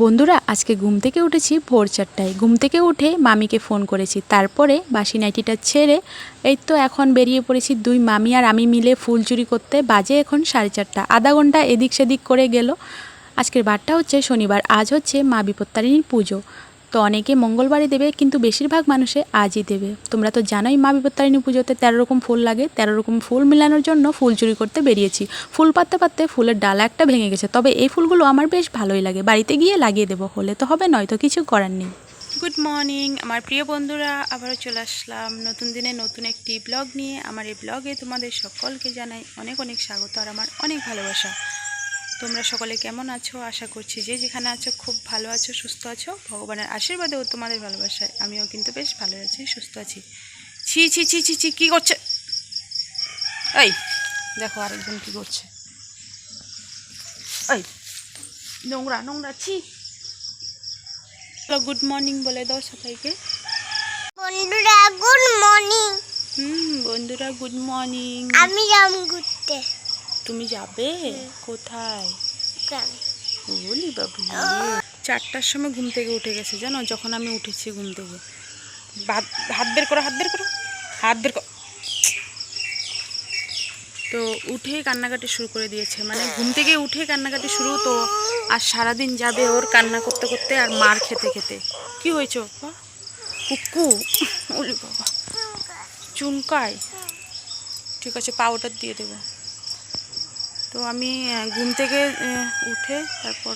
বন্ধুরা, আজকে ঘুম থেকে উঠেছি ভোর চারটায়। ঘুম থেকে উঠে মামিকে ফোন করেছি। তারপরে বাসি নাইটিটা ছেড়ে এই তো এখন বেরিয়ে পড়েছি দুই মামি আর আমি মিলে ফুল চুরি করতে। বাজে এখন সাড়ে চারটা। আধা ঘণ্টা এদিক সেদিক করে গেল। আজকের বারটা হচ্ছে শনিবার, আজ হচ্ছে মা বিপত্তারিণীর পুজো। তো অনেকে মঙ্গলবারই দেবে, কিন্তু বেশিরভাগ মানুষে আজই দেবে। তোমরা তো জানোই মা বিপত্তারিণী পুজোতে তেরো রকম ফুল লাগে, তেরো রকম ফুল মেলানোর জন্য ফুল চুরি করতে বেরিয়েছি। ফুল পাততে পাততে ফুলের ডালা একটা ভেঙে গেছে, তবে এই ফুলগুলো আমার বেশ ভালোই লাগে। বাড়িতে গিয়ে লাগিয়ে দেবো, হলে তো হবে, নয়তো কিছু করার নেই। গুড মর্নিং, আমার প্রিয় বন্ধুরা, আবারও চলে আসলাম নতুন দিনে নতুন একটি ব্লগ নিয়ে। আমার এই ব্লগে তোমাদের সকলকে জানাই অনেক অনেক স্বাগত আর আমার অনেক ভালোবাসা। তোমরা সকলে কেমন আছো? আশা করছি যে যেখানে আছো খুব ভালো আছো সুস্থ আছো। ভগবানের আশীর্বাদে ও তোমাদের ভালোবাসায়। আমিও কিন্তু বেশ ভালো আছি সুস্থ আছি। ছি ছি ছি ছি ছি কী করছে? এই দেখো আরেকজন কী করছে। এই নোংরা নোংরা ছি। গুড মর্নিং বলে দাও সবাইকে। বন্ধুরা গুড মর্নিং। হুম বন্ধুরা গুড মর্নিং। আমি যাম ঘুরতে। তুমি যাবে? কোথায়। বলি বাবু। চারটার সময় ঘুম থেকে উঠে গেছে, জানো? যখন আমি উঠেছি ঘুম থেকে। হাত বের করো, হাত বের করো। হাত বের করো তো উঠেই কান্নাকাটি শুরু করে দিয়েছে। মানে ঘুম থেকে উঠে কান্নাকাটি শুরু, তো আর সারাদিন যাবে ওর কান্না করতে করতে আর মার খেতে খেতে। কি হয়েছে কুকু। বাবা। চুলকায় ঠিক আছে পাউডার দিয়ে দেবো। তো আমি ঘুম থেকে উঠে তারপর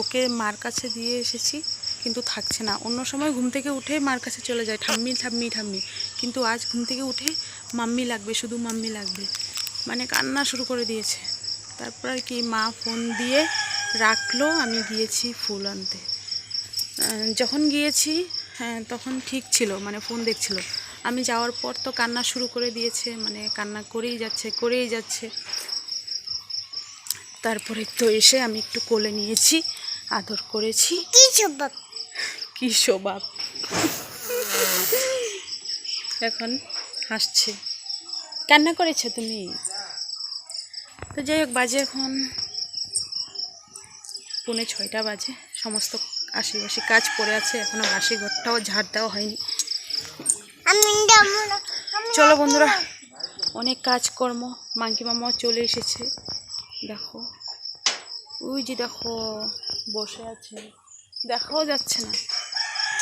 ওকে মার কাছে দিয়ে এসেছি, কিন্তু থাকছে না। অন্য সময় ঘুম থেকে উঠে মার কাছে চলে যায়, ঠাম্মি ঠাম্মি ঠাম্মি। কিন্তু আজ ঘুম থেকে উঠে মাম্মি লাগবে, শুধু মাম্মি লাগবে। মানে কান্না শুরু করে দিয়েছে। তারপর আর কি মা ফোন দিয়ে রাখল, আমি গিয়েছি ফুল আনতে। যখন গিয়েছি হ্যাঁ তখন ঠিক ছিল মানে ফোন দেখছিল। আমি যাওয়ার পর তো কান্না শুরু করে দিয়েছে মানে কান্না করেই যাচ্ছে করেই যাচ্ছে। তারপরে তো এসে আমি একটু কোলে নিয়েছি আদর করেছি। কি সবাব স্বভাব এখন হাসছে। কান্না করেছ তুমি? তো যাই হোক বাজে এখন পৌনে ছয়টা বাজে। সমস্ত আশিবাসি কাজ পড়ে আছে এখনও বাসি ঘরটাও ঝাড় দেওয়া হয়নি। চলো বন্ধুরা অনেক কাজকর্ম মাঙ্কি মামাও চলে এসেছে। দেখো ওই যে দেখো বসে আছে। দেখাও যাচ্ছে না।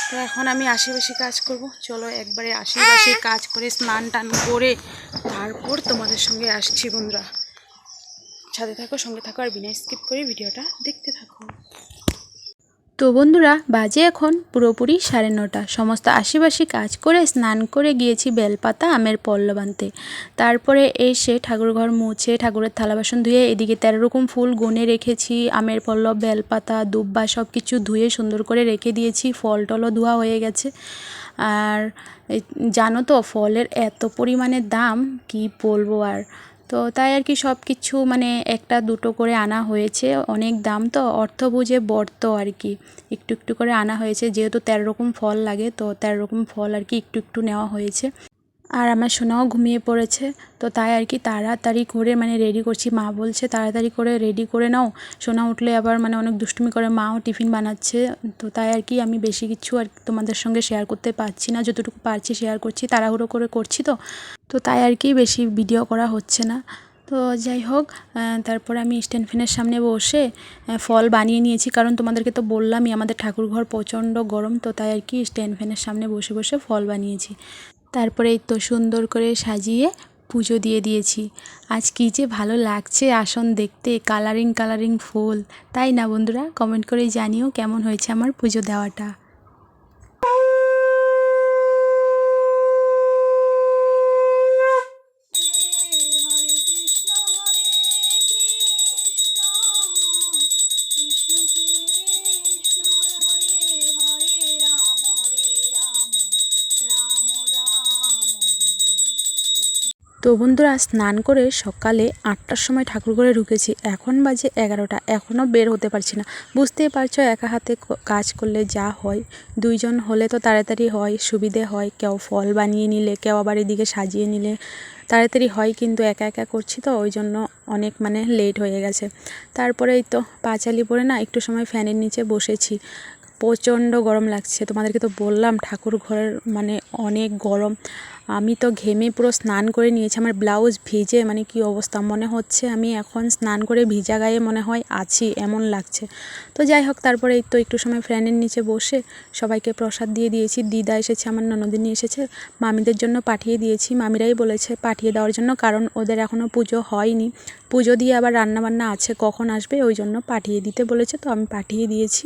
তো এখন আমি আশেপাশে কাজ করব। চলো একবারে আশেপাশে কাজ করে স্নান টান করে তারপর তোমাদের সঙ্গে আসছি বন্ধুরা। সাথে থাকো সঙ্গে থাকো আর বিনা স্কিপ করে ভিডিওটা দেখতে থাকো। তো বন্ধুরা, বাজে এখন পুরোপুরি সাড়ে নটা। সমস্ত আশিবাসি কাজ করে, স্নান করে গিয়েছি বেলপাতা, আমের পল্লব আনতে তারপরে এসে ঠাকুরঘর মুছে, ঠাকুরের থালা বাসন ধুয়ে এদিকে তেরো রকম ফুল গুনে রেখেছি, আমের পল্লব বেলপাতা, দুব্বা সব কিছু ধুয়ে সুন্দর করে রেখে দিয়েছি, ফল টলও ধোয়া হয়ে গেছে। আর জানো তো, ফলের এত পরিমাণে দাম, কি বলব আর? তো তাই আর কি সব কিছু মানে একটা দুটো করে আনা হয়েছে, অনেক দাম। তো অর্থ বুঝে বর্ত আর কি, একটু একটু করে আনা হয়েছে। যেহেতু তেরো রকম ফল লাগে, তো তেরো রকম ফল আর কি একটু একটু নেওয়া হয়েছে। আর আমার সোনাও ঘুমিয়ে পড়েছে। তো তাই আর কি তাড়াতাড়ি করে মানে রেডি করছি। মা বলছে, তাড়াতাড়ি করে রেডি করে নাও। সোনা উঠলে আবার মানে অনেক দুষ্টুমি করে মাও টিফিন বানাচ্ছে। তো তাই আর কি আমি বেশি কিছু আর তোমাদের সঙ্গে শেয়ার করতে পারছি না। যতটুকু পারছি শেয়ার করছি, তাড়াহুড়ো করে করছি তো। তো তাই আর কি বেশি ভিডিও করা হচ্ছে না। তো যাই হোক তারপর আমি স্ট্যান্ড ফ্যানের সামনে বসে ফল বানিয়ে নিয়েছি। কারণ তোমাদেরকে তো বললামই, আমাদের ঠাকুরঘর প্রচণ্ড গরম। তো তাই আর কি স্ট্যান্ড ফ্যানের সামনে বসে বসে ফল বানিয়েছি। তারপরে এই তো সুন্দর করে সাজিয়ে পুজো দিয়ে দিয়েছি। আজ কী যে ভালো লাগছে আসন দেখতে কালারিং কালারিং ফুল। তাই না বন্ধুরা? কমেন্ট করে জানিও কেমন হয়েছে আমার পুজো দেওয়াটা। তো বন্ধুরা স্নান করে সকালে আটটার সময় ঠাকুর ঘরে ঢুকেছি। এখন বাজে এগারোটা। এখনও বের হতে পারছি না। বুঝতেই পারছ, একা হাতে কাজ করলে যা হয়। দুইজন হলে তো তাড়াতাড়ি হয়, সুবিধে হয়। কেউ ফল বানিয়ে নিলে, কেউ আবার এদিকে সাজিয়ে নিলে তাড়াতাড়ি হয়, কিন্তু একা একা করছি তো, ওই জন্য অনেক মানে লেট হয়ে গেছে। তারপরেই তো পাঁচালি পরে না, একটু সময় ফ্যানের নিচে বসেছি। প্রচণ্ড গরম লাগছে। তোমাদেরকে তো বললাম, ঠাকুর ঘরের মানে অনেক গরম। আমি তো ঘেমে পুরো স্নান করে নিয়েছি, আমার ব্লাউজ ভিজে মানে কি অবস্থা? মনে হচ্ছে আমি এখন স্নান করে ভিজা গায়ে মনে হয় আছি, এমন লাগছে। তো যাই হোক, তারপরে এই তো একটু সময় ফ্যানের নিচে বসে সবাইকে প্রসাদ দিয়ে দিয়েছি। দিদা এসেছে, আমার ননদিনী এসেছে, মামিদের জন্য পাঠিয়ে দিয়েছি। মামিরাই বলেছে পাঠিয়ে দেওয়ার জন্য, কারণ ওদের এখনও পুজো হয়নি। পুজো দিয়ে আবার রান্নাবান্না আছে, কখন আসবে? ওই জন্য পাঠিয়ে দিতে বলেছে, তো আমি পাঠিয়ে দিয়েছি।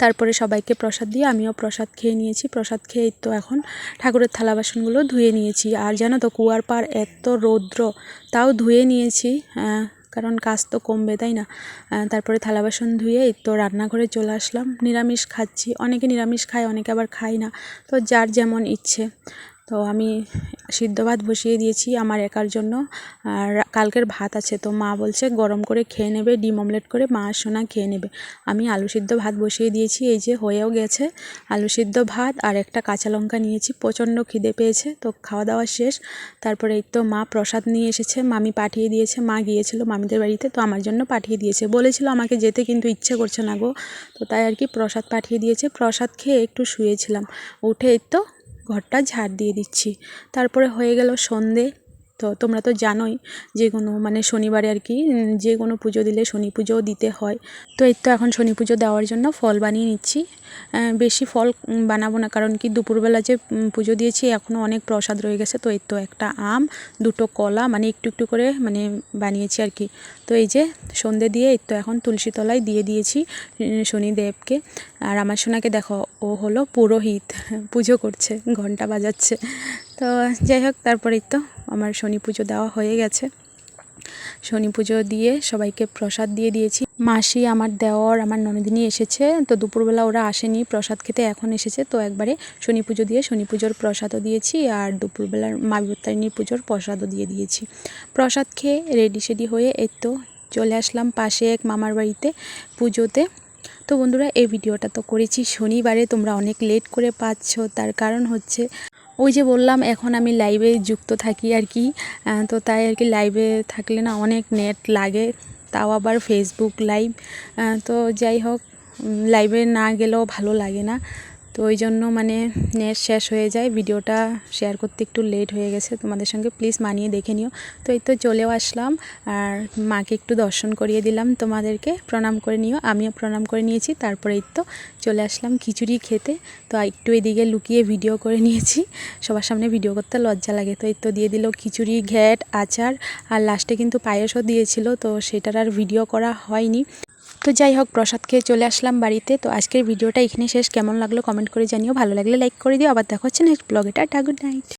তারপরে সবাইকে প্রসাদ দিয়ে আমিও প্রসাদ খেয়ে নিয়েছি। প্রসাদ খেয়ে তো এখন ঠাকুরের থালা বাসনগুলো ধুয়ে নিয়েছি। আর জানো তো কুয়ার পার এত রৌদ্র, তাও ধুয়ে নিয়েছি কারণ কাজ তো কমবে, তাই না? তারপরে থালা বাসন ধুয়ে তো রান্নাঘরে চলে আসলাম। নিরামিষ খাচ্ছি। অনেকে নিরামিষ খায়, অনেকে আবার খায় না। তো যার যেমন ইচ্ছে। তো আমি সিদ্ধ ভাত বসিয়ে দিয়েছি আমার একার জন্য। আর কালকের ভাত আছে, তো মা বলছে গরম করে খেয়ে নেবে, ডিম অমলেট করে মা সোনা খেয়ে নেবে। আমি আলু সিদ্ধ ভাত বসিয়ে দিয়েছি, এই যে হয়েও গেছে। আলু সিদ্ধ ভাত আর একটা কাঁচা লঙ্কা নিয়েছি, প্রচণ্ড খিদে পেয়েছে, তো খাওয়া দাওয়া শেষ। তারপরে এই তো মা প্রসাদ নিয়ে এসেছে, মামি পাঠিয়ে দিয়েছে, মা গিয়েছিল মামিদের বাড়িতে, তো আমার জন্য পাঠিয়ে দিয়েছে। বলেছিল আমাকে যেতে কিন্তু ইচ্ছে করছে না গো, তো তাই আর কি প্রসাদ পাঠিয়ে দিয়েছে। প্রসাদ খেয়ে একটু শুয়েছিলাম, উঠে এই তো ঘরটা ঝাড় দিয়ে দিচ্ছি। তারপরে হয়ে গেল সন্ধে। তো তোমরা তো জানোই যে কোনো মানে শনিবারে আর কি যে কোনো পুজো দিলে শনি পুজোও দিতে হয়। তো এই তো এখন শনি পুজো দেওয়ার জন্য ফল বানিয়ে নিচ্ছি। বেশি ফল বানাবো না, কারণ কি দুপুরবেলা যে পুজো দিয়েছি এখনও অনেক প্রসাদ রয়ে গেছে। তো এই তো একটা আম, দুটো কলা মানে একটু একটু করে মানে বানিয়েছি আর কি। তো এই যে সন্ধে দিয়ে এই তো এখন তুলসী তলায় দিয়ে দিয়েছি শনিদেবকে। আর আমার সোনাকে দেখো, ও হলো পুরোহিত, পুজো করছে, ঘণ্টা বাজাচ্ছে। তো যাই হোক, তারপরেই তো আমার শনি পুজো দেওয়া হয়ে গেছে। শনি পুজো দিয়ে সবাইকে প্রসাদ দিয়ে দিয়েছি। মাসি আমার দেওয়ার আমার ননদিনী এসেছে, তো দুপুরবেলা ওরা আসেনি, প্রসাদ খেতে এখন এসেছে, তো একবারে শনি পুজো দিয়ে শনি পুজোর প্রসাদও দিয়েছি আর দুপুরবেলার মা বিপত্তারিণী পুজোর প্রসাদও দিয়ে দিয়েছি। প্রসাদ খেয়ে রেডি সেডি হয়ে এই তো চলে আসলাম পাশে এক মামার বাড়িতে পুজোতে। তো বন্ধুরা, এই ভিডিওটা তো করেছি শনিবারে, তোমরা অনেক লেট করে পাচ্ছ, তার কারণ হচ্ছে ওই যে বললাম, এখন আমি লাইভে যুক্ত থাকি আর কি। তো তাই আর কি লাইভে থাকলে না অনেক নেট লাগে, তাও আবার ফেসবুক লাইভ তো যাই হোক লাইভে না গেলেও ভালো লাগে না। তো ওই জন্য মানে নেট শেষ হয়ে যায়। ভিডিওটা শেয়ার করতে একটু লেট হয়ে গেছে। তোমাদের সঙ্গে প্লিজ মানিয়ে দেখে নিও। তো এই তো চলেও আসলাম। আর মাকে একটু দর্শন করিয়ে দিলাম তোমাদেরকে। প্রণাম করে নিও। আমিও প্রণাম করে নিয়েছি। তারপরে এই তো চলে আসলাম খিচুড়ি খেতে। তো একটু এদিকে লুকিয়ে ভিডিও করে নিয়েছি। সবার সামনে ভিডিও করতে লজ্জা লাগে। তো এই তো দিয়ে দিল খিচুড়ি, ঘ্যাট, আচার। আর লাস্টে কিন্তু পায়েসও দিয়েছিল। তো সেটার আর ভিডিও করা হয়নি। তো যাই হোক প্রসাদ খেয়ে চলে আসলাম বাড়িতে। তো আজকের ভিডিওটা এখানে শেষ। কেমন লাগল কমেন্ট করে জানিও। ভালো লাগলে লাইক করে দিও। আবার দেখা হচ্ছে নেক্সট ব্লগে টাটা গুড নাইট